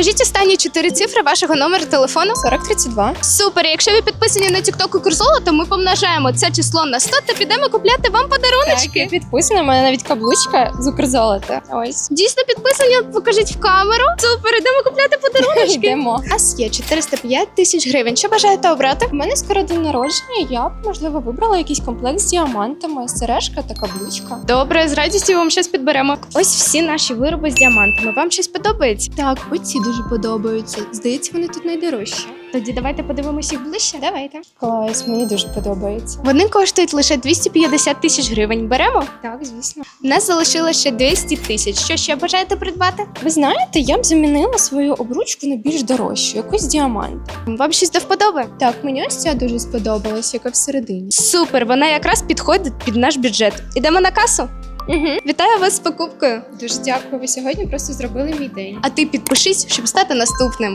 Скажіть останні чотири цифри вашого номеру телефону. 4032. Супер! Якщо ви підписані на TikTok Укрзолото, то ми помножаємо це число на 100 та підемо купляти вам подаруночки. Підписана, у мене навіть каблучка з Укрзолота. Ось. Дійсно підписані, покажіть в камеру. Супер, ідемо купляти подаруночки. Йдемо. У нас є 405 тисяч гривень. Що бажаєте обрати? У мене скоро день народження, я б, можливо, вибрала якийсь комплект з діамантами, сережка та каблучка. Добре, з радістю вам щось підберемо. Ось всі наші вироби з діамантами. Вам щось подобається? Так, оці дуже подобаються. Здається, вони тут найдорожчі. Тоді давайте подивимося їх ближче. Давайте. Клас, мені дуже подобається. Вони коштують лише 250 тисяч гривень. Беремо? Так, звісно. У нас залишилося ще 200 тисяч. Що ще бажаєте придбати? Ви знаєте, я б замінила свою обручку на більш дорожчу, якусь діамант. Вам щось до вподоби? Так, мені ось ця дуже сподобалась, яка всередині. Супер, вона якраз підходить під наш бюджет. Ідемо на касу. Угу. Вітаю вас з покупкою. Дуже дякую. Ви сьогодні просто зробили мій день. А ти підпишись, щоб стати наступним.